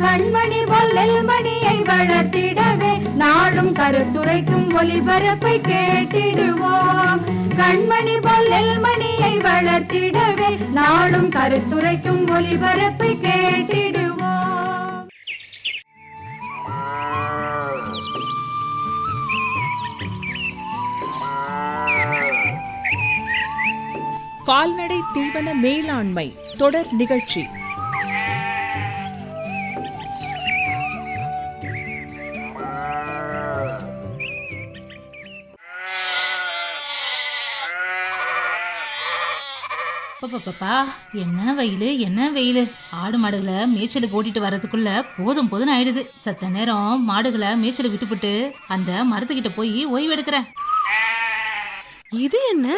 கண்மணி பொல்லல் மணியை வளர்த்திடவே நாடும் கருத்துரைக்கும் ஒளிபரப்பை கேட்டிடுவோம். கண்மணி பொல்லல் மணியை வளர்த்திடவே நாடும் கருத்துரைக்கும் ஒளிபரப்பை கேட்டிடுவோம். கால்நடை தீவன மேலாண்மை தொடர் நிகழ்ச்சி. பாப்பா என்ன வெயில் என்ன வெயில். ஆடு மாடுகளை மேய்ச்சலுக்கு ஓட்டிட்டு வர்றதுக்குள்ள போதும் போதும் ஆயிடுது. சத்த நேரம் மாடுகளை மேய்ச்சலை விட்டுப்புட்டு அந்த மரத்துக்கிட்ட போய் ஓய்வு எடுக்கிறேன். இது என்ன?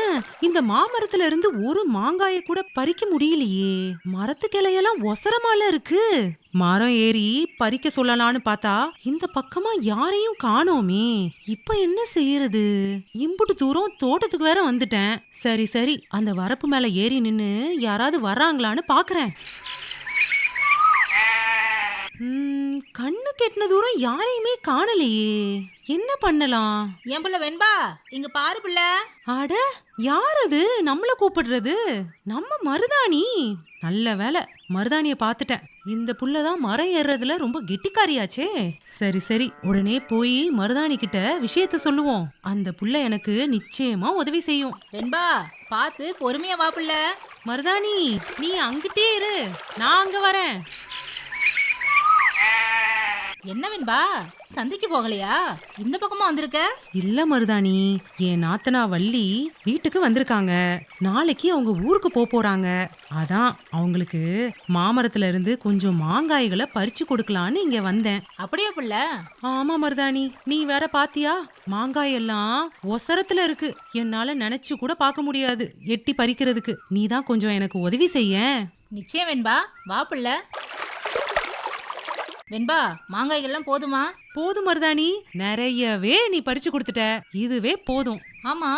இந்த மாமரத்துல இருந்து ஒரு மாங்காய கூட பறிக்க முடியலையே. மரத்து கிளையெல்லாம் ஒசரமால இருக்கு. மரம் ஏறி பறிக்க சொல்லலான்னு பார்த்தா இந்த பக்கமா யாரையும் காணோமே. இப்ப என்ன செய்யறது? இம்புட்டு தூரம் தோட்டத்துக்கு வேற வந்துட்டேன். சரி சரி அந்த வரப்பு மேல ஏறி நின்னு யாராவது வர்றாங்களான்னு பாக்குறேன். கண்ணு கெட்டின தூரம் யாரையுமே காணலையே. என்ன பண்ணலாம்? என் புள்ள வெண்பா இங்க பாரு புள்ள. அட யார் அது நம்மள கூப்பிடுறது. நம்ம மருதாணி. நல்ல வேலை மருதாணிய பார்த்துட்டேன். இந்த புள்ளதான் மரம் ஏறுறதுல ரொம்ப கெட்டிக்காரியாச்சே. சரி சரி உடனே போய் மருதாணி கிட்ட விஷயத்த சொல்லுவோம். அந்த புள்ள எனக்கு நிச்சயமா உதவி செய்யும். வெண்பா பார்த்து பொறுமையா வா புள்ள. மருதாணி நீ அங்கிட்டே இரு. நான் அங்க வரேன். என்ன வெண்பா? சந்தைக்கு போகலையா? இந்த பக்கமா வந்திருக்க? இல்ல மருதாணி. என் நாத்தனா வள்ளி வீட்டுக்கு வந்திருக்காங்க. நாளைக்கு அவங்க ஊருக்கு போக போறாங்க. அதான் அவங்களுக்கு மாமரத்துல இருந்து கொஞ்சம் மாங்காய்களை பறிச்சு கொடுக்கலான்னு இங்க வந்தேன். அப்படியே புள்ள? ஆமா மருதாணி. நீ வேற பாத்தியா? மாங்காய் எல்லாம் ஒசரத்துல இருக்கு. என்னால நினைச்சு கூட பார்க்க முடியாது. எட்டி பறிக்கிறதுக்கு. நீ தான் கொஞ்சம் எனக்கு உதவி செய்ய. நிச்சயம் வெண்பா. வா புள்ள. வெண்பா மாங்காய்கள்லாம் போதுமா? போதும் மருதாணி. நிறையவே நீ பறிச்சு கொடுத்துட்ட. இதுவே போதும். ஆமா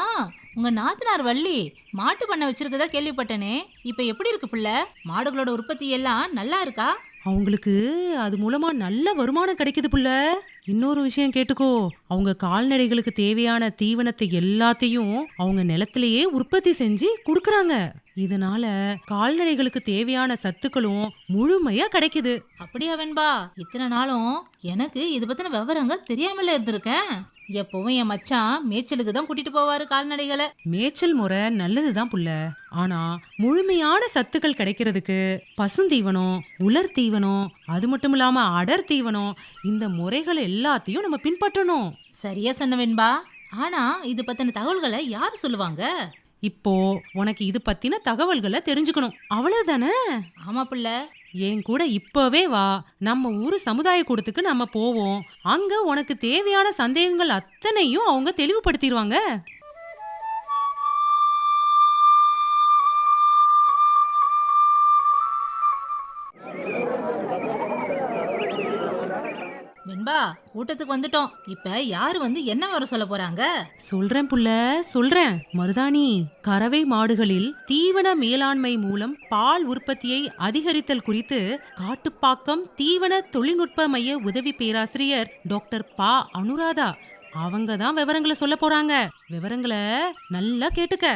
உங்க நாத்தனார் வள்ளி மாட்டு பண்ணை வச்சிருக்கதா கேள்விப்பட்டனே. இப்ப எப்படி இருக்கு புள்ள? மாடுகளோட உற்பத்தி எல்லாம் நல்லா இருக்கா? அவங்களுக்கு அது மூலமா நல்ல வருமானம் கிடைக்குது புள்ள. இன்னொரு விஷயம் கேட்டுக்கோ. அவங்க கால்நடைகளுக்கு தேவையான தீவனத்தை எல்லாத்தையும் அவங்க நிலத்திலேயே உற்பத்தி செஞ்சு கொடுக்கறாங்க. இதனால கால்நடைகளுக்கு தேவையான சத்துக்களும் முழுமையா கிடைக்குது. அப்படியா வெண்பா? இத்தனை நாளும் எனக்கு இது பத்தின விவரங்க தெரியாமல இருந்திருக்கேன். எப்பவும் என் மச்சான் மேய்ச்சலுக்கு தான் கூட்டிட்டு போவாரு கால்நடைகளை. மேய்ச்சல் முறை நல்லதுதான் புள்ள. ஆனா முழுமையான சத்துக்கள் கிடைக்கிறதுக்கு பசுந்தீவனம் உலர் தீவனம் அது மட்டும் இல்லாம அடர் தீவனம் இந்த முறைகள் எல்லாத்தையும் நம்ம பின்பற்றணும். சரியா சொன்ன வெண்பா. ஆனா இது பத்தின தகவல்களை யார் சொல்லுவாங்க? இப்போ உனக்கு இது பத்தின தகவல்களை தெரிஞ்சுக்கணும். அவ்வளவுதானே? ஆமா புள்ள. என் கூட இப்பவே வா. நம்ம ஊரு சமுதாய கூடத்துக்கு நம்ம போவோம். அங்க உனக்கு தேவையான சந்தேகங்கள் அத்தனையும் அவங்க தெளிவுபடுத்திடுவாங்க வெண்பா கூட்டத்துக்கு வந்துட்டோம். இப்ப யாரு வந்து என்ன வர சொல்ல போறாங்க? சொல்றேன் புள்ள சொல்றேன். மருதாணி கறவை மாடுகளில் தீவன மேலாண்மை மூலம் பால் உற்பத்தியை அதிகரித்தல் குறித்து காட்டுப்பாக்கம் தீவன தொழில்நுட்ப மைய உதவி பேராசிரியர் டாக்டர் பா. அனுராதா அவங்க தான் விவரங்களை சொல்ல போறாங்க. விவரங்களை நல்லா கேட்டுக்க.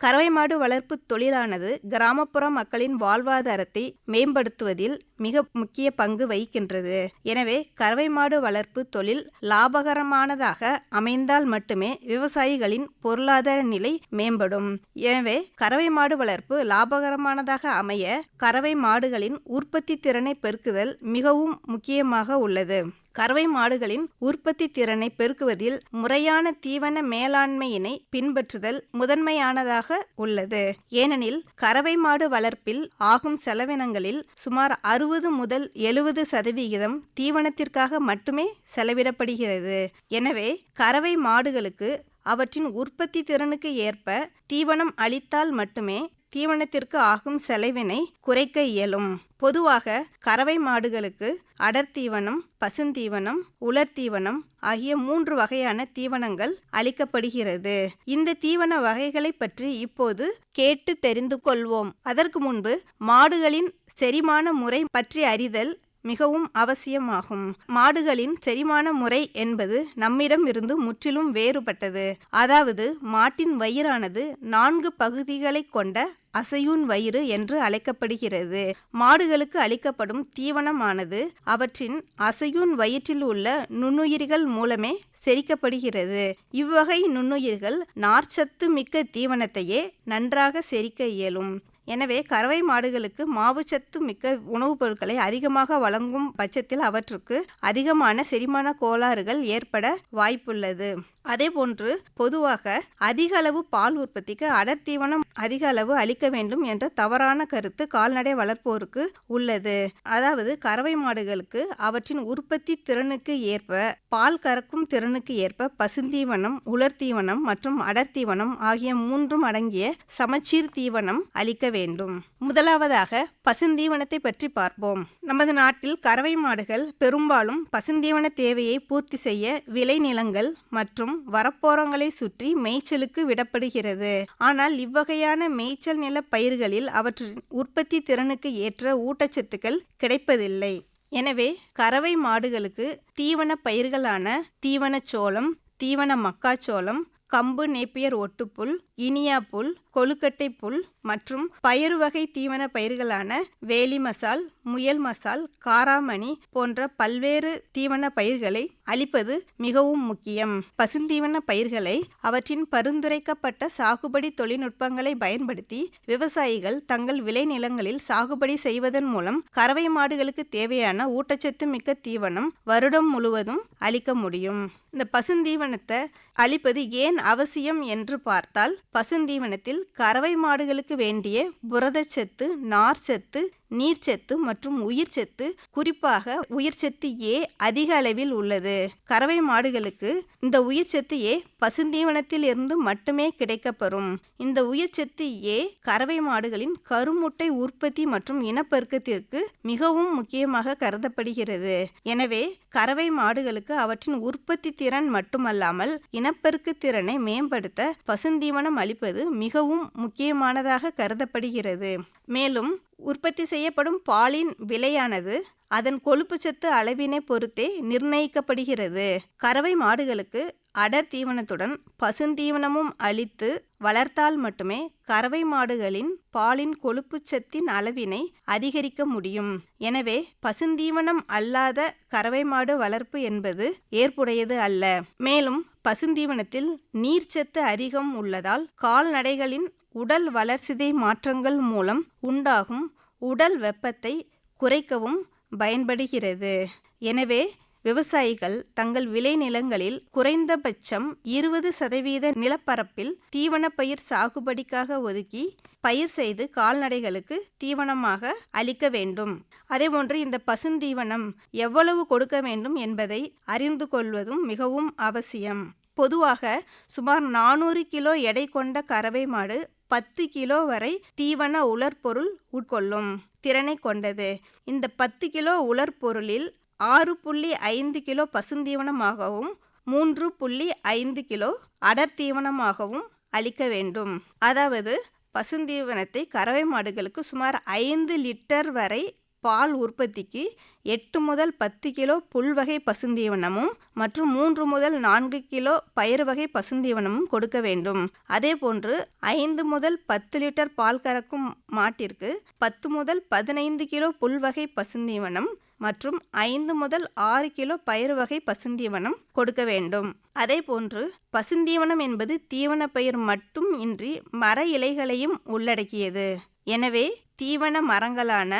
கறவை மாடு வளர்ப்பு தொழிலானது கிராமப்புற மக்களின் வாழ்வாதாரத்தை மேம்படுத்துவதில் மிக முக்கிய பங்கு வகிக்கின்றது. எனவே கறவை மாடு வளர்ப்பு தொழில் லாபகரமானதாக அமைந்தால் மட்டுமே விவசாயிகளின் பொருளாதார நிலை மேம்படும். எனவே கறவை மாடு வளர்ப்பு லாபகரமானதாக அமைய கறவை மாடுகளின் உற்பத்தி திறனை பெருக்குதல் மிகவும் முக்கியமாக உள்ளது. கறவை மாடுகளின் உற்பத்தி திறனை பெருக்குவதில் முறையான தீவன மேலாண்மையினை பின்பற்றுதல் முதன்மையானதாக உள்ளது. ஏனெனில் கறவை மாடு வளர்ப்பில் ஆகும் செலவினங்களில் சுமார் அறுபது முதல் எழுபது சதவிகிதம் தீவனத்திற்காக மட்டுமே செலவிடப்படுகிறது. எனவே கறவை மாடுகளுக்கு அவற்றின் உற்பத்தி திறனுக்கு ஏற்ப தீவனம் அளித்தால் மட்டுமே தீவனத்திற்கு ஆகும் செலவினை குறைக்க இயலும். பொதுவாக கறவை மாடுகளுக்கு அடர்த்தீவனம் பசுந்தீவனம் உலர்த்தீவனம் ஆகிய மூன்று வகையான தீவனங்கள் அளிக்கப்படுகிறது. இந்த தீவன வகைகளை பற்றி இப்போது கேட்டு தெரிந்து கொள்வோம். அதற்கு முன்பு மாடுகளின் செரிமான முறை பற்றி அறிதல் மிகவும் அவசியமாகும். மாடுகளின் செரிமான முறை என்பது நம்மிடம் இருந்து முற்றிலும் வேறுபட்டது. அதாவது மாட்டின் வயிறானது நான்கு பகுதிகளை கொண்ட அசையூன் வயிறு என்று அழைக்கப்படுகிறது. மாடுகளுக்கு அளிக்கப்படும் தீவனமானது அவற்றின் அசையூன் வயிற்றில் உள்ள நுண்ணுயிர்கள் மூலமே செரிக்கப்படுகிறது. இவ்வகை நுண்ணுயிர்கள் நார்ச்சத்து மிக்க தீவனத்தையே நன்றாக செரிக்க இயலும். எனவே கறவை மாடுகளுக்கு மாவுச்சத்து மிக்க உணவுப் பொருட்களை அதிகமாக வழங்கும் பட்சத்தில் அவற்றுக்கு அதிகமான செரிமான கோளாறுகள் ஏற்பட வாய்ப்புள்ளது. அதேபோன்று பொதுவாக அதிக அளவு பால் உற்பத்திக்கு அடர் தீவனம் அதிக அளவு அளிக்க வேண்டும் என்ற தவறான கருத்து கால்நடை வளர்ப்போருக்கு உள்ளது. அதாவது கறவை மாடுகளுக்கு அவற்றின் உற்பத்தி திறனுக்கு ஏற்ப பால் கறக்கும் திறனுக்கு ஏற்ப பசுந்தீவனம் உலர் தீவனம் மற்றும் அடர் தீவனம் ஆகிய மூன்றும் அடங்கிய சமச்சீர் தீவனம் அளிக்க வேண்டும். முதலாவதாக பசுந்தீவனத்தை பற்றி பார்ப்போம். நமது நாட்டில் கறவை மாடுகள் பெரும்பாலும் பசுந்தீவன தேவையை பூர்த்தி செய்ய விளைநிலங்கள் மற்றும் வரப்போரங்களை சுற்றி மேய்ச்சலுக்கு விடப்படுகிறது. ஆனால் இவ்வகையான மேய்ச்சல் நில பயிர்களில் அவற்றின் உற்பத்தி திறனுக்கு ஏற்ற ஊட்டச்சத்துக்கள் கிடைப்பதில்லை. எனவே கறவை மாடுகளுக்கு தீவன பயிர்களான தீவனச்சோளம் தீவன மக்காச்சோளம் கம்பு நேப்பியர் ஒட்டுப்புல் இனியா புல் கொழுக்கட்டை புல் மற்றும் பயறு வகை தீவன பயிர்களான வேலி மசால் முயல் மசால் காராமணி போன்ற பல்வேறு தீவன பயிர்களை அளிப்பது மிகவும் முக்கியம். பசுந்தீவன பயிர்களை அவற்றின் பரிந்துரைக்கப்பட்ட சாகுபடி தொழில்நுட்பங்களை பயன்படுத்தி விவசாயிகள் தங்கள் விளைநிலங்களில் சாகுபடி செய்வதன் மூலம் கறவை மாடுகளுக்கு தேவையான ஊட்டச்சத்து மிக்க தீவனம் வருடம் முழுவதும் அளிக்க முடியும். இந்த பசுந்தீவனத்தை அளிப்பது ஏன் அவசியம் என்று பார்த்தால் பசுந்தீவனத்தில் கறவை மாடுகளுக்கு வேண்டிய புரதச்சத்து நார்ச்சத்து நீர்ச்சத்து மற்றும் உயிர்ச்சத்து குறிப்பாக உயிர்ச்சத்து ஏ அதிக அளவில் உள்ளது. கறவை மாடுகளுக்கு இந்த உயிர்ச்சத்து ஏ பசுந்தீவனத்தில் இருந்து மட்டுமே கிடைக்கப்பெறும். இந்த உயிர்ச்சத்து ஏ கறவை மாடுகளின் கருமுட்டை உற்பத்தி மற்றும் இனப்பெருக்கத்திற்கு மிகவும் முக்கியமாக கருதப்படுகிறது. எனவே கறவை மாடுகளுக்கு அவற்றின் உற்பத்தி திறன் மட்டுமல்லாமல் இனப்பெருக்க திறனை மேம்படுத்த பசுந்தீவனம் அளிப்பது மிகவும் முக்கியமானதாக கருதப்படுகிறது. மேலும் உற்பத்தி செய்யப்படும் பாலின் விலையானது அதன் கொழுப்புச்சத்து அளவினை பொறுத்தே நிர்ணயிக்கப்படுகிறது. கறவை மாடுகளுக்கு அடர் தீவனத்துடன் பசுந்தீவனமும் அளித்து வளர்த்தால் மட்டுமே கறவை மாடுகளின் பாலின் கொழுப்புச்சத்தின் அளவினை அதிகரிக்க முடியும். எனவே பசுந்தீவனம் அல்லாத கறவை மாடு வளர்ப்பு என்பது ஏற்புடையது அல்ல. மேலும் பசுந்தீவனத்தில் நீர்ச்சத்து அதிகம் உள்ளதால் கால்நடைகளின் உடல் வளர்சிதை மாற்றங்கள் மூலம் உண்டாகும் உடல் வெப்பத்தை குறைக்கவும் பயன்படுகிறது. எனவே விவசாயிகள் தங்கள் விளைநிலங்களில் குறைந்தபட்சம் இருபது சதவீத நிலப்பரப்பில் தீவனப்பயிர் சாகுபடிக்காக ஒதுக்கி பயிர் செய்து கால்நடைகளுக்கு தீவனமாக அளிக்க வேண்டும். அதேபோன்று இந்த பசுந்தீவனம் எவ்வளவு கொடுக்க வேண்டும் என்பதை அறிந்து கொள்வதும் மிகவும் அவசியம். பொதுவாக சுமார் நானூறு கிலோ எடை கொண்ட கறவை மாடு பத்து கிலோ வரை தீவன உலர்பொருள் உட்கொள்ளும் திறனை கொண்டது. இந்த பத்து கிலோ உலர்பொருளில் ஆறு புள்ளி ஐந்து கிலோ பசுந்தீவனமாகவும் மூன்று புள்ளி ஐந்து கிலோ அடர் தீவனமாகவும் அளிக்க வேண்டும். அதாவது பசுந்தீவனத்தை கறவை மாடுகளுக்கு சுமார் ஐந்து லிட்டர் வரை பால் உற்பத்திக்கு எட்டு முதல் பத்து கிலோ புல்வகை பசுந்தீவனமும் மற்றும் மூன்று முதல் நான்கு கிலோ பயிர் வகை பசுந்தீவனமும் கொடுக்க வேண்டும். அதே போன்று ஐந்து முதல் பத்து லிட்டர் பால் கறக்கும் மாட்டிற்கு பத்து முதல் பதினைந்து கிலோ புல்வகை பசுந்தீவனம் மற்றும் ஐந்து முதல் ஆறு கிலோ பயிர் வகை பசுந்தீவனம் கொடுக்க வேண்டும். அதே போன்று பசுந்தீவனம் என்பது தீவன பயிர் மட்டும் இன்றி மர இலைகளையும் உள்ளடக்கியது. எனவே தீவன மரங்களான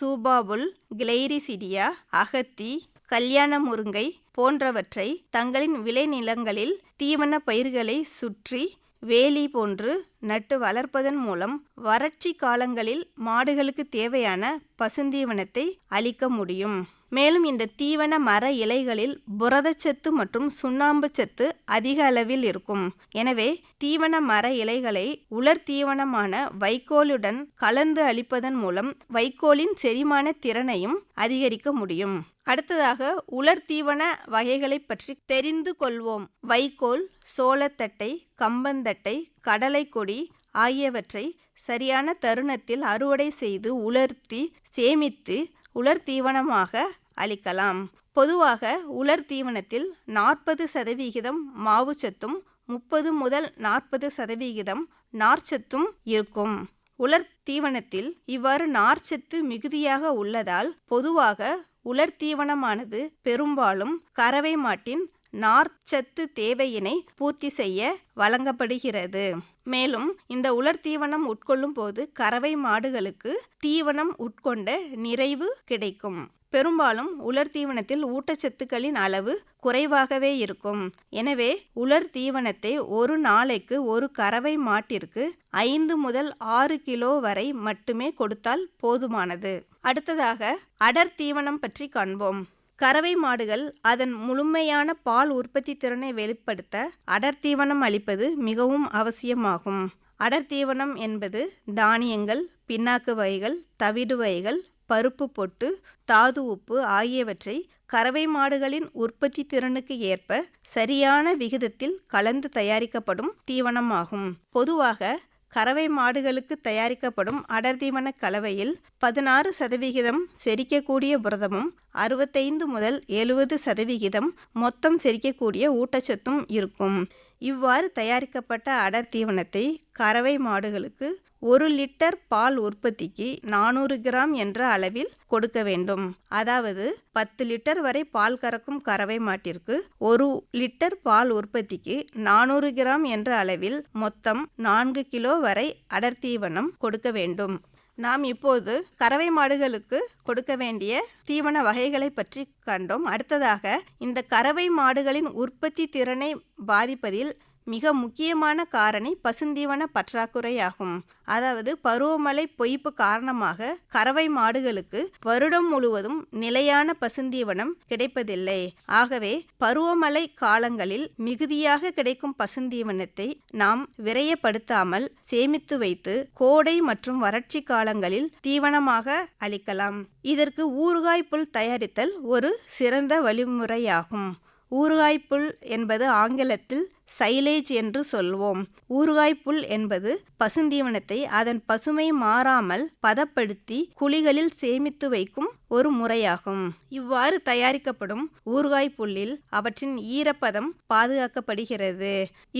சூபாபுல் கிளைரிசிடியா அகத்தி கல்யாண முருங்கை போன்றவற்றை தங்களின் விளைநிலங்களில் தீவன பயிர்களை சுற்றி வேலி போன்று நட்டு வளர்ப்பதன் மூலம் வறட்சி காலங்களில் மாடுகளுக்கு தேவையான பசுந்தீவனத்தை அளிக்க முடியும். மேலும் இந்த தீவன மர இலைகளில் புரதச்சத்து மற்றும் சுண்ணாம்பு சத்து அதிக அளவில் இருக்கும். எனவே தீவன மர இலைகளை உலர் தீவனமான வைக்கோலுடன் கலந்து அளிப்பதன் மூலம் வைக்கோலின் செரிமான திறனையும் அதிகரிக்க முடியும். அடுத்ததாக உலர் தீவன வகைகளை பற்றி தெரிந்து கொள்வோம். வைக்கோல் சோளத்தட்டை கம்பந்தட்டை கடலை கொடி ஆகியவற்றை சரியான தருணத்தில் அறுவடை செய்து உலர்த்தி சேமித்து உலர் தீவனமாக அளிக்கலாம். பொதுவாக உலர் தீவனத்தில் நாற்பது சதவிகிதம் மாவுச்சத்தும் முப்பது முதல் நாற்பது சதவிகிதம் நார்ச்சத்தும் இருக்கும். உலர் தீவனத்தில் இவ்வாறு நார்ச்சத்து மிகுதியாக உள்ளதால் பொதுவாக உலர் தீவனமானது பெரும்பாலும் கறவை மாட்டின் நார்ச்சத்து தேவையினை பூர்த்தி செய்ய வழங்கப்படுகிறது. மேலும் இந்த உலர் தீவனம் உட்கொள்ளும் போது கறவை மாடுகளுக்கு தீவனம் உட்கொண்ட நிறைவு கிடைக்கும். பெரும்பாலும் உலர் தீவனத்தில் ஊட்டச்சத்துக்களின் அளவு குறைவாகவே இருக்கும். எனவே உலர் தீவனத்தை ஒரு நாளைக்கு ஒரு கறவை மாட்டிற்கு ஐந்து முதல் ஆறு கிலோ வரை மட்டுமே கொடுத்தால் போதுமானது. அடுத்ததாக அடர் தீவனம் பற்றி காண்போம். கறவை மாடுகள் அதன் முழுமையான பால் உற்பத்தி திறனை வெளிப்படுத்த அடர் தீவனம் அளிப்பது மிகவும் அவசியமாகும். அடர் தீவனம் என்பது தானியங்கள் பின்னாக்கு வகைகள் தவிடு வகைகள் பருப்பு பொட்டு தாது உப்பு ஆகியவற்றை கறவை மாடுகளின் உற்பத்தி திறனுக்கு ஏற்ப சரியான விகிதத்தில் கலந்து தயாரிக்கப்படும் தீவனமாகும். பொதுவாக கறவை மாடுகளுக்கு தயாரிக்கப்படும் அடர்தீவன கலவையில் பதினாறு சதவிகிதம் செரிக்கக்கூடிய புரதமும் அறுபத்தைந்து முதல் எழுபது சதவிகிதம் மொத்தம் செரிக்கக்கூடிய ஊட்டச்சத்தும் இருக்கும். இவ்வாறு தயாரிக்கப்பட்ட அடர் தீவனத்தை கறவை மாடுகளுக்கு ஒரு லிட்டர் பால் உற்பத்திக்கு நானூறு கிராம் என்ற அளவில் கொடுக்க வேண்டும். அதாவது பத்து லிட்டர் வரை பால் கறக்கும் கறவை மாட்டிற்கு ஒரு லிட்டர் பால் உற்பத்திக்கு நானூறு கிராம் என்ற அளவில் மொத்தம் நான்கு கிலோ வரை அடர் தீவனம் கொடுக்க வேண்டும். நாம் இப்போது கறவை மாடுகளுக்கு கொடுக்க வேண்டிய தீவன வகைகளை பற்றி கண்டோம். அடுத்ததாக இந்த கறவை மாடுகளின் உற்பத்தி திறனை பாதிப்பதில் மிக முக்கியமான காரணி பசுந்தீவன பற்றாக்குறையாகும். அதாவது பருவமழை பொய்ப்பு காரணமாக கறவை மாடுகளுக்கு வருடம் முழுவதும் நிலையான பசுந்தீவனம் கிடைப்பதில்லை. ஆகவே பருவமழை காலங்களில் மிகுதியாக கிடைக்கும் பசுந்தீவனத்தை நாம் விரயப்படுத்தாமல் சேமித்து வைத்து கோடை மற்றும் வறட்சி காலங்களில் தீவனமாக அளிக்கலாம். இதற்கு ஊறுகாய் புல் தயாரித்தல் ஒரு சிறந்த வழிமுறையாகும். ஊறுகாய் புல் என்பது ஆங்கிலத்தில் சைலேஜ் என்று சொல்வோம். ஊறுகாய் புல் என்பது பசுந்தீவனத்தை அதன் பசுமை மாறாமல் பதப்படுத்தி குழிகளில் சேமித்து வைக்கும் ஒரு முறையாகும். இவ்வாறு தயாரிக்கப்படும் ஊறுகாய் புல்லில் அவற்றின் ஈரப்பதம் பாதுகாக்கப்படுகிறது.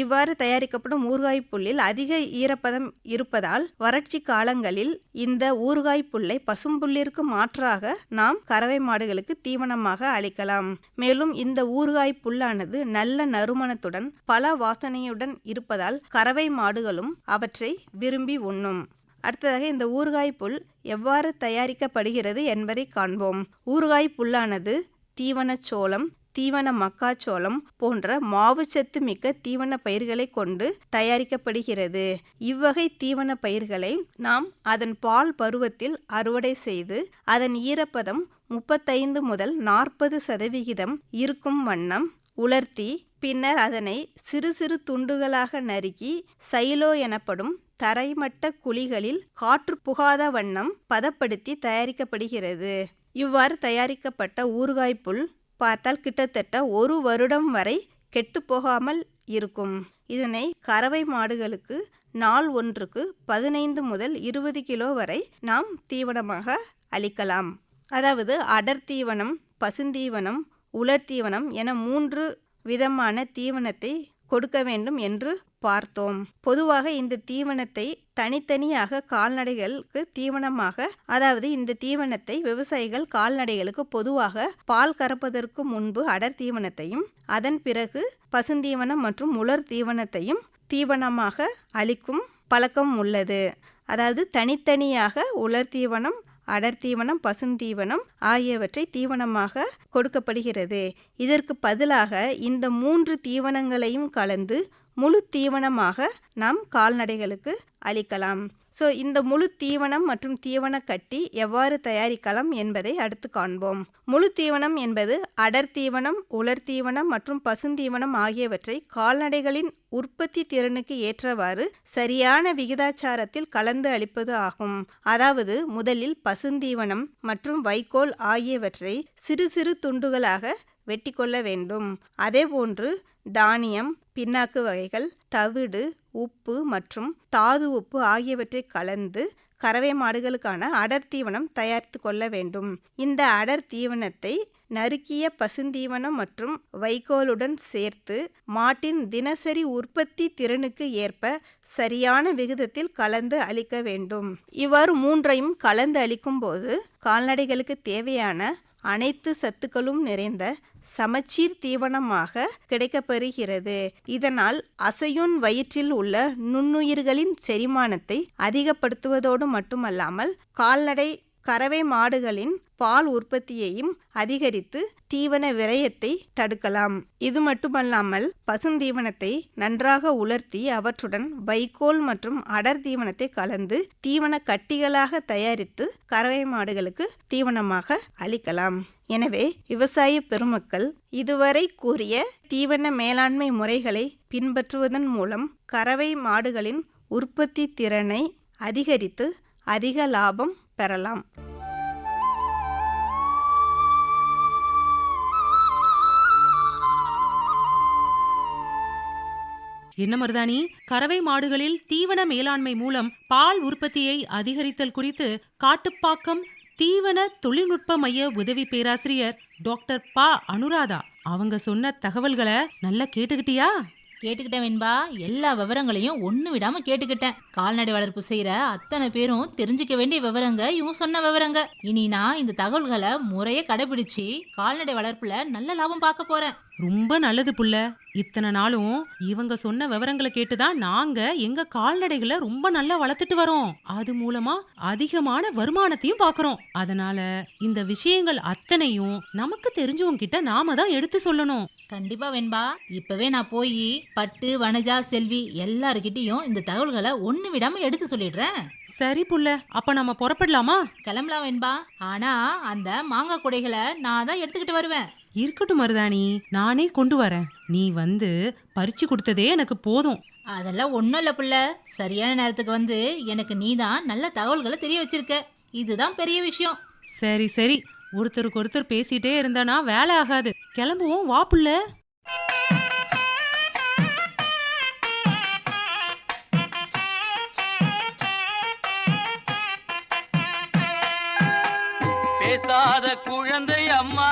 இவ்வாறு தயாரிக்கப்படும் ஊறுகாய் புல்லில் அதிக ஈரப்பதம் இருப்பதால் வறட்சி காலங்களில் இந்த ஊறுகாய் புல்லை பசும்புல்லிற்கு மாற்றாக நாம் கறவை மாடுகளுக்கு தீவனமாக அளிக்கலாம். மேலும் இந்த ஊறுகாய் புல்லானது நல்ல நறுமணத்துடன் பல வாசனையுடன் இருப்பதால் கறவை மாடுகளும் அவற்றை விரும்பி உண்ணும். அடுத்ததாக இந்த ஊறுகாய் புல் எவ்வாறு தயாரிக்கப்படுகிறது என்பதை காண்போம். ஊறுகாய் புல்லானது தீவனச் சோளம் தீவன மக்காச்சோளம் போன்ற மாவுச்சத்து மிக்க தீவன பயிர்களை கொண்டு தயாரிக்கப்படுகிறது. இவ்வகை தீவன பயிர்களை நாம் அதன் பால் பருவத்தில் அறுவடை செய்து அதன் ஈரப்பதம் முப்பத்தைந்து முதல் நாற்பது சதவிகிதம் இருக்கும் வண்ணம் உலர்த்தி பின்னர் அதனை சிறு சிறு துண்டுகளாக நறுக்கி சைலோ எனப்படும் தரைமட்ட குழிகளில் காற்று புகாத வண்ணம் பதப்படுத்தி தயாரிக்கப்படுகிறது. இவ்வாறு தயாரிக்கப்பட்ட ஊறுகாய் புல் பார்த்தால் கிட்டத்தட்ட ஒரு வருடம் வரை கெட்டுப்போகாமல் இருக்கும். இதனை கறவை மாடுகளுக்கு நாள் ஒன்றுக்கு பதினைந்து முதல் இருபது கிலோ வரை நாம் தீவனமாக அளிக்கலாம். அதாவது அடர் தீவனம் பசுந்தீவனம் உலர் தீவனம் என மூன்று விதமான தீவனத்தை கொடுக்க வேண்டும் என்று பார்த்தோம். பொதுவாக இந்த தீவனத்தை தனித்தனியாக கால்நடைகளுக்கு தீவனமாக அதாவது இந்த தீவனத்தை விவசாயிகள் கால்நடைகளுக்கு பொதுவாக பால் கறப்பதற்கு முன்பு அடர் தீவனத்தையும் அதன் பிறகு பசுந்தீவனம் மற்றும் உலர் தீவனத்தையும் தீவனமாக அளிக்கும் பழக்கம் உள்ளது. அதாவது தனித்தனியாக உலர் தீவனம் அடர் தீவனம் பசுந்தீவனம் ஆகியவற்றை தீவனமாக கொடுக்கப்படுகிறது. இதற்கு பதிலாக இந்த மூன்று தீவனங்களையும் கலந்து முழு தீவனமாக நாம் கால்நடைகளுக்கு அளிக்கலாம். ஸோ இந்த முழு தீவனம் மற்றும் தீவன கட்டி எவ்வாறு தயாரிக்கலாம் என்பதை அடுத்து காண்போம். முழு தீவனம் என்பது அடர் தீவனம் உலர் தீவனம் மற்றும் பசுந்தீவனம் ஆகியவற்றை கால்நடைகளின் உற்பத்தி திறனுக்கு ஏற்றவாறு சரியான விகிதாச்சாரத்தில் கலந்து அளிப்பது ஆகும். அதாவது முதலில் பசுந்தீவனம் மற்றும் வைக்கோல் ஆகியவற்றை சிறு சிறு துண்டுகளாக வெட்டி கொள்ள வேண்டும் அதேபோன்று தானியம் பின்னாக்கு வகைகள் தவிடு உப்பு மற்றும் தாது உப்பு ஆகியவற்றை கலந்து கறவை மாடுகளுக்கான அடர் தீவனம் தயாரித்து கொள்ள வேண்டும். இந்த அடர் தீவனத்தை நறுக்கிய பசுந்தீவனம் மற்றும் வைக்கோலுடன் சேர்த்து மாட்டின் தினசரி உற்பத்தி திறனுக்கு ஏற்ப சரியான விகிதத்தில் கலந்து அளிக்க வேண்டும். இவ்வாறு மூன்றையும் கலந்து அளிக்கும் போது கால்நடைகளுக்கு தேவையான அனைத்து சத்துக்களும் நிறைந்த சமச்சீர் தீவனமாக கிடைக்கப்பெறுகிறது. இதனால் அசையுன் வயிற்றில் உள்ள நுண்ணுயிர்களின் செரிமானத்தை அதிகப்படுத்துவதோடு மட்டுமல்லாமல் கால்நடை கறவை மாடுகளின் பால் உற்பத்தியையும் அதிகரித்து தீவன விரயத்தை தடுக்கலாம். இது மட்டுமல்லாமல் பசுந்தீவனத்தை நன்றாக உலர்த்தி அவற்றுடன் வைக்கோல் மற்றும் அடர் தீவனத்தை கலந்து தீவன கட்டிகளாக தயாரித்து கறவை மாடுகளுக்கு தீவனமாக அளிக்கலாம். எனவே விவசாய பெருமக்கள் இதுவரை கூறிய தீவன மேலாண்மை முறைகளை பின்பற்றுவதன் மூலம் கறவை மாடுகளின் உற்பத்தி திறனை அதிகரித்து அதிக லாபம் பெறலாம் என்ன மருதாணி? கறவை மாடுகளில் தீவன மேலாண்மை மூலம் பால் உற்பத்தியை அதிகரித்தல் குறித்து காட்டுப்பாக்கம் தீவன தொழில்நுட்ப மைய உதவி பேராசிரியர் டாக்டர் ப. அனுராதா. அவங்க சொன்ன தகவல்களை நல்லா கேட்டுக்கிட்டியா? கேட்டுக்கிட்டேன் வெண்பா. எல்லா விவரங்களையும் ஒன்று விடாமல் கேட்டுக்கிட்டேன். கால்நடை வளர்ப்பு செய்கிற அத்தனை பேரும் தெரிஞ்சுக்க வேண்டிய விவரங்க இவங்க சொன்ன விவரங்க. இனி நான் இந்த தகவல்களை முறையே கடைபிடிச்சு கால்நடை வளர்ப்பில் நல்ல லாபம் பார்க்க போகிறேன் ரொம்ப நல்லது புள்ள. இத்தனை நாளும் இவங்க சொன்ன விவரங்களை கேட்டுதான் நாங்க எங்க கால்நடைகளை ரொம்ப நல்லா வளர்த்துட்டு வரோம். அது மூலமா அதிகமான வருமானத்தையும் பாக்குறோம். அதனால இந்த விஷயங்கள் அத்தனையும் நமக்கு தெரிஞ்சவங்க கிட்ட நாம தான் எடுத்து சொல்லணும். கண்டிப்பா வெண்பா. இப்பவே நான் போய் பட்டு வனஜா செல்வி எல்லாருக்கிட்டையும் இந்த தகவல்களை ஒண்ணு விடாம எடுத்து சொல்லிடுறேன். சரி புள்ள அப்ப நம்ம புறப்படலாமா? கிளம்பலாம் வெண்பா. ஆனா அந்த மாங்காய் குடைகளை நான் தான் எடுத்துக்கிட்டு வருவேன். இருக்கட்டும் மருதாணி. நானே கொண்டு வரேன். நீ வந்து பறிச்சு கொடுத்ததே எனக்கு போதும். அதெல்லாம் ஒன்றும் இல்லை புள்ள. சரியான நேரத்துக்கு வந்து எனக்கு நீ தான் நல்ல தகவல்களை தெரிய வச்சிருக்க. இதுதான் பெரிய விஷயம். சரி சரி. ஒருத்தருக்கு ஒருத்தர் பேசிட்டே இருந்தானா வேலை ஆகாது. கிளம்புவோம். வா புள்ள. பேசாத குழந்தை அம்மா.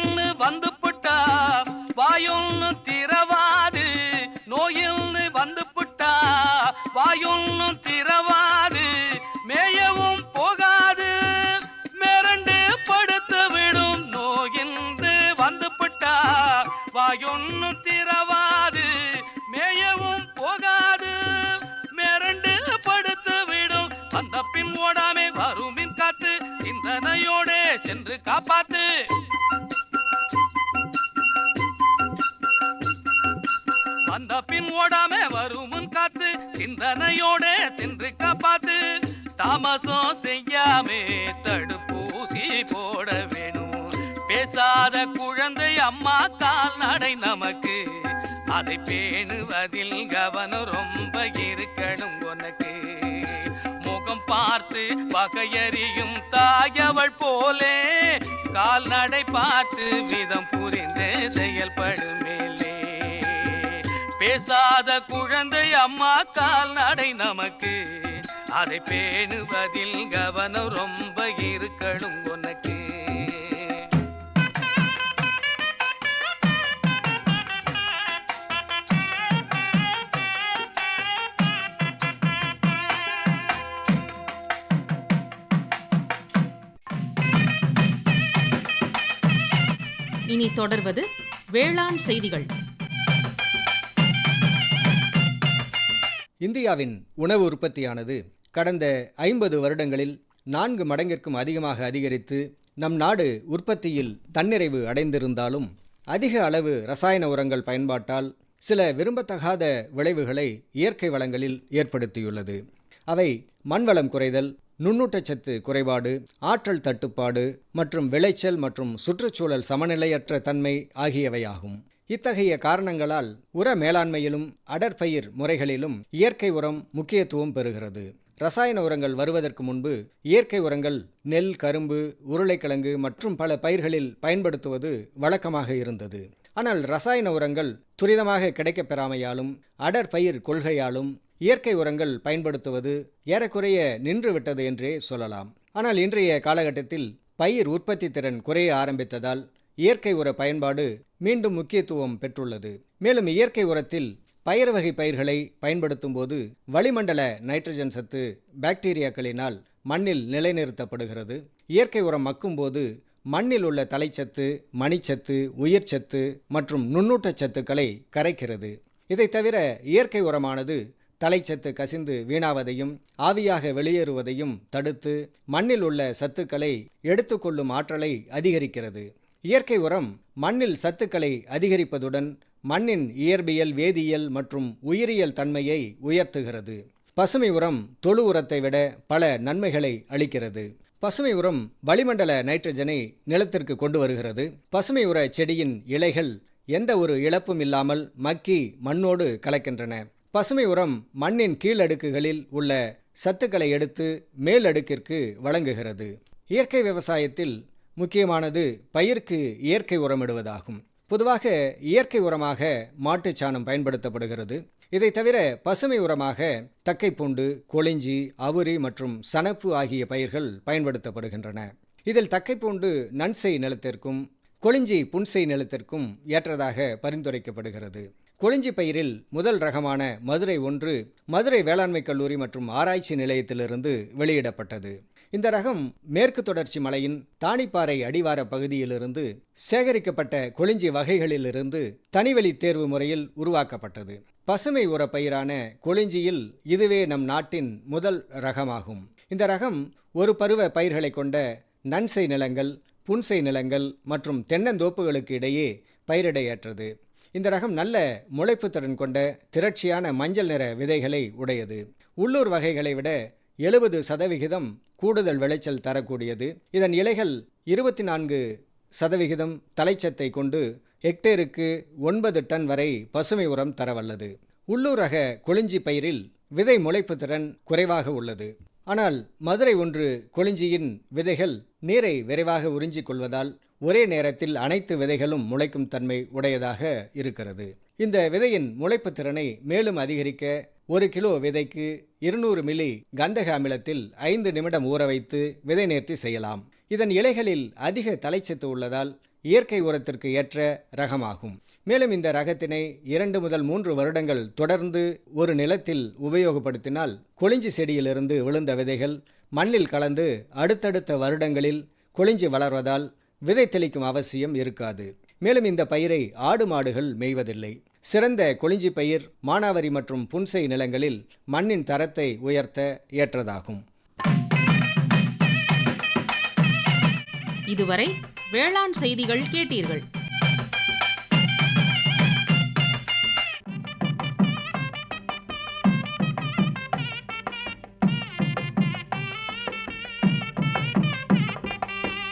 நோயின்னு வந்து புட்டா? வாயொன்னு திறவாது. நோயின்னு வந்து புட்டா? வாயொன்னு திறவாது. மேயவும் போகாது. மிரண்டு படுத்து விடும் நோயின்று வந்து புட்டா? வாயொன்னு திறவாது. மேயவும் போகாது. மிரண்டு படுத்து விடும் வந்த பின் ஓடாமே வருமின் காத்து சிந்தனையோடே சென்று காப்பாத்து. சிந்தனையோட சென்று காப்பாத்து. தாமசம் செய்யாமே தடுப்பூசி போட வேணும். பேசாத குழந்தை அம்மா கால் நடை நமக்கு. அதை பேணுவதில் கவனம் ரொம்ப இருக்கணும் உனக்கு. முகம் பார்த்து பகையறியும் தாயவள் போலே. கால்நடை பார்த்து விதம் புரிந்து செயல்படுமேலே பேசாத குழந்தை அம்மா கால்நடை நமக்கு. அதை பேணுவதில் கவனம் ரொம்ப இருக்கணும் உனக்கு. இனி தொடர்வது வேளாண் செய்திகள். இந்தியாவின் உணவு உற்பத்தியானது கடந்த ஐம்பது வருடங்களில் நான்கு மடங்கிற்கும் அதிகமாக அதிகரித்து நம் நாடு உற்பத்தியில் தன்னிறைவு அடைந்திருந்தாலும் அதிக அளவு ரசாயன உரங்கள் பயன்பாட்டால் சில விரும்பத்தகாத விளைவுகளை இயற்கை வளங்களில் ஏற்படுத்தியுள்ளது. அவை மண்வளம் குறைதல் நுண்ணூட்டச்சத்து குறைபாடு ஆற்றல் தட்டுப்பாடு மற்றும் விளைச்சல் மற்றும் சுற்றுச்சூழல் சமநிலையற்ற தன்மை ஆகியவையாகும். இத்தகைய காரணங்களால் உர மேலாண்மையிலும் அடற்பயிர் முறைகளிலும் இயற்கை உரம் முக்கியத்துவம் பெறுகிறது. ரசாயன உரங்கள் வருவதற்கு முன்பு இயற்கை உரங்கள் நெல் கரும்பு உருளைக்கிழங்கு மற்றும் பல பயிர்களில் பயன்படுத்துவது வழக்கமாக இருந்தது. ஆனால் ரசாயன உரங்கள் துரிதமாக கிடைக்கப் பெறாமையாலும் அடற்பயிர் கொள்கையாலும் இயற்கை உரங்கள் பயன்படுத்துவது ஏறக்குறைய நின்றுவிட்டது என்றே சொல்லலாம். ஆனால் இன்றைய காலகட்டத்தில் பயிர் உற்பத்தி திறன் குறைய ஆரம்பித்ததால் இயற்கை உர பயன்பாடு மீண்டும் முக்கியத்துவம் பெற்றுள்ளது. மேலும் இயற்கை உரத்தில் பயிர் வகை பயிர்களை பயன்படுத்தும் போது வளிமண்டல நைட்ரஜன் சத்து பாக்டீரியாக்களினால் மண்ணில் நிலைநிறுத்தப்படுகிறது. இயற்கை உரம் மக்கும்போது மண்ணில் உள்ள தலைச்சத்து மணிச்சத்து உயிர்ச்சத்து மற்றும் நுண்ணூட்டச்சத்துக்களை கரைக்கிறது. இதை தவிர இயற்கை உரமானது தலைச்சத்து கசிந்து வீணாவதையும் ஆவியாக வெளியேறுவதையும் தடுத்து மண்ணில் உள்ள சத்துக்களை எடுத்துக்கொள்ளும் ஆற்றலை அதிகரிக்கிறது. இயற்கை உரம் மண்ணில் சத்துக்களை அதிகரிப்பதுடன் மண்ணின் இயற்பியல் வேதியியல் மற்றும் உயிரியல் தன்மையை உயர்த்துகிறது. பசுமை உரம் தொழு உரத்தை விட பல நன்மைகளை அளிக்கிறது. பசுமை உரம் வளிமண்டல நைட்ரஜனை நிலத்திற்கு கொண்டு வருகிறது. பசுமை உர செடியின் இலைகள் எந்த ஒரு இழப்பும் இல்லாமல் மக்கி மண்ணோடு கலக்கின்றன. பசுமை உரம் மண்ணின் கீழடுக்குகளில் உள்ள சத்துக்களை எடுத்து மேலடுக்கிற்கு வழங்குகிறது. இயற்கை விவசாயத்தில் முக்கியமானது பயிருக்கு இயற்கை உரமிடுவதாகும். பொதுவாக இயற்கை உரமாக மாட்டுச் சாணம் பயன்படுத்தப்படுகிறது. இதைத் தவிர பசுமை உரமாக தக்கைப்பூண்டு கொளிஞ்சி அவுரி மற்றும் சணப்பு ஆகிய பயிர்கள் பயன்படுத்தப்படுகின்றன. இதில் தக்கைப்பூண்டு நன்செய் நிலத்திற்கும் கொளிஞ்சி புன்செய் நிலத்திற்கும் ஏற்றதாக பரிந்துரைக்கப்படுகிறது. கொளிஞ்சி பயிரில் முதல் ரகமான மதுரை ஒன்று மதுரை வேளாண்மை கல்லூரி மற்றும் ஆராய்ச்சி நிலையத்திலிருந்து வெளியிடப்பட்டது. இந்த ரகம் மேற்கு தொடர்ச்சி மலையின் தானிப்பாறை அடிவார பகுதியிலிருந்து சேகரிக்கப்பட்ட கொளிஞ்சி வகைகளிலிருந்து தனிவெளி தேர்வு முறையில் உருவாக்கப்பட்டது. பசுமை உர பயிரான கொளிஞ்சியில் இதுவே நம் நாட்டின் முதல் ரகமாகும். இந்த ரகம் ஒரு பருவ பயிர்களை கொண்ட நன்சை நிலங்கள் புன்சை நிலங்கள் மற்றும் தென்னந்தோப்புகளுக்கு இடையே பயிரிடையற்றது. இந்த ரகம் நல்ல முளைப்புத்திறன் கொண்ட திரட்சியான மஞ்சள் நிற விதைகளை உடையது. உள்ளூர் வகைகளை விட எழுபது சதவிகிதம் கூடுதல் விளைச்சல் தரக்கூடியது. இதன் இலைகள் இருபத்தி நான்கு சதவிகிதம் தலைச்சத்தை கொண்டு ஹெக்டேருக்கு ஒன்பது டன் வரை பசுமை உரம் தரவல்லது உள்ளூர் ரக கொளிஞ்சி பயிரில் விதை முளைப்பு திறன் குறைவாக உள்ளது. ஆனால் மதுரை ஒன்று கொளிஞ்சியின் விதைகள் நீரை விரைவாக உறிஞ்சிக் கொள்வதால் ஒரே நேரத்தில் அனைத்து விதைகளும் முளைக்கும் தன்மை உடையதாக இருக்கிறது. இந்த விதையின் முளைப்பு திறனை மேலும் அதிகரிக்க ஒரு கிலோ விதைக்கு இருநூறு மில்லி கந்தக அமிலத்தில் ஐந்து நிமிடம் ஊற வைத்து விதை நேர்த்தி செய்யலாம். இதன் இலைகளில் அதிக தலைச்சத்து உள்ளதால் இயற்கை உரத்திற்கு ஏற்ற ரகமாகும். மேலும் இந்த ரகத்தினை இரண்டு முதல் மூன்று வருடங்கள் தொடர்ந்து ஒரு நிலத்தில் உபயோகப்படுத்தினால் கொளிஞ்சி செடியிலிருந்து விழுந்த விதைகள் மண்ணில் கலந்து அடுத்தடுத்த வருடங்களில் கொளிஞ்சி வளர்வதால் விதை தெளிக்கும் அவசியம் இருக்காது. மேலும் இந்த பயிரை ஆடு மாடுகள் மேய்வதில்லை. சிறந்த கொளிஞ்சி பயிர் மானாவரி மற்றும் புன்சை நிலங்களில் மண்ணின் தரத்தை உயர்த்த ஏற்றதாகும். இதுவரை வேளாண் செய்திகள் கேட்டீர்கள்.